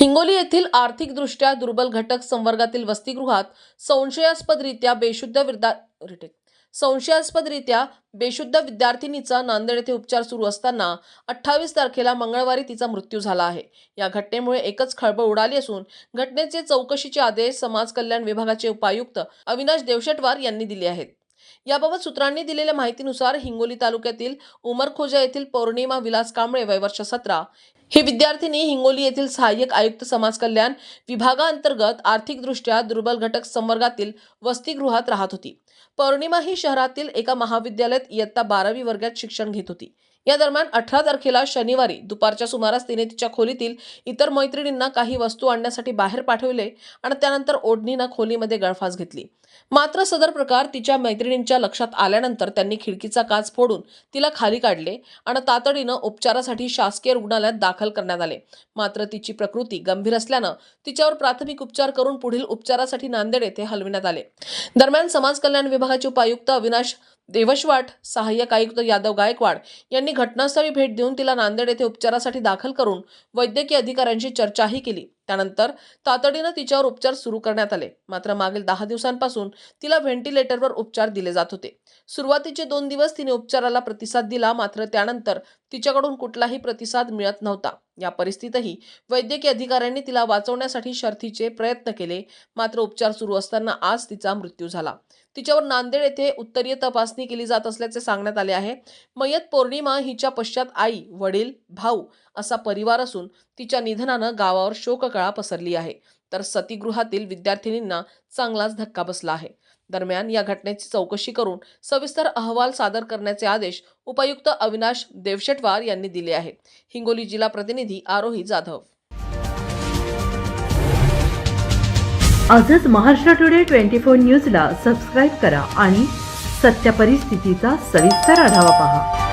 हिंगोली येथील आर्थिकदृष्ट्या दुर्बल घटक संवर्गातील वसतिगृहात संशयास्पदरित्या बेशुद्ध विद्या संशयास्पदरित्या बेशुद्ध विद्यार्थिनीचा नांदेड येथे उपचार सुरू असताना अठ्ठावीस तारखेला मंगळवारी तिचा मृत्यू झाला आहे. या घटनेमुळे एकच खळबळ उडाली असून घटनेचे चौकशीचे आदेश समाज कल्याण विभागाचे उपायुक्त अविनाश देवशेटवार यांनी दिले आहेत. याबाबत सूत्रांनी दिलेल्या माहितीनुसार हिंगोली तालुक्यातील उमरखोजा येथील पौर्णिमा विलास कांबळे वय वर्ष सतरा ही विद्यार्थिनी हिंगोली येथील सहाय्यक आयुक्त समाज कल्याण विभागाअंतर्गत आर्थिकदृष्ट्या दुर्बल घटक संवर्गातील वसतिगृहात राहत होती. पौर्णिमा ही शहरातील एका महाविद्यालयात इयत्ता बारावी वर्गात शिक्षण घेत होती. या दरम्यान अठरा तारखेला शनिवारी दुपारच्या सुमारास तिने तिच्या खोलीतील इतर मैत्रिणींना काही वस्तू आणण्यासाठी बाहेर पाठवले आणि त्यानंतर ओढणीनं खोलीमध्ये गळफास घेतली. मात्र सदर प्रकार तिच्या मैत्रिणींच्या लक्षात आल्यानंतर त्यांनी खिडकीचा काच फोडून तिला खाली काढले आणि तातडीनं उपचारासाठी शासकीय रुग्णालयात दाखल करण्यात आले. मात्र तिची प्रकृती गंभीर असल्यानं तिच्यावर प्राथमिक उपचार करून पुढील उपचारासाठी नांदेड येथे हलविण्यात आले. दरम्यान समाज कल्याण विभागाचे उपायुक्त अविनाश देवशवाट सहाय्यक आयुक्त यादव गायकवाड यांनी घटनास्थळी भेट देऊन तिला नांदेड येथे उपचारासाठी दाखल करून वैद्यकीय अधिकाऱ्यांशी चर्चाही केली. त्यानंतर तातडीनं तिच्यावर उपचार सुरू करण्यात आले. मात्र मागील दहा दिवसांपासून तिला व्हेंटिलेटरवर उपचार दिले जात होते. सुरुवातीचे दोन दिवस तिने उपचाराला प्रतिसाद दिला मात्र त्यानंतर तिच्याकडून कुठलाही प्रतिसाद मिळत नव्हता. या परिस्थितीतही वैद्यकीय अधिकाऱ्यांनी तिला वाचवण्यासाठी शर्थीचे प्रयत्न केले. मात्र उपचार सुरू असताना आज तिचा मृत्यू झाला. तिच्यावर नांदेड येथे उत्तरीय तपासणी केली जात असल्याचे सांगण्यात आले आहे. मयत पौर्णिमा हिच्या पश्चात आई वडील भाऊ असा परिवार असून तिच्या निधनानं गावावर शोककळा पसरली आहे. तर सतीगृहातील विद्यार्थिनींना चांगलाच धक्का बसला आहे. दरम्यान या घटनेची चौकशी करून सविस्तर अहवाल सादर करण्याचे आदेश उपायुक्त अविनाश देवशेटवार यांनी दिले आहेत. हिंगोली जिल्हा प्रतिनिधी आरोही जाधव. आजच महाराष्ट्र टुडे ट्वेंटी फोर न्यूजला सबस्क्राईब करा आणि सत्य परिस्थितीचा सविस्तर आढावा पहा.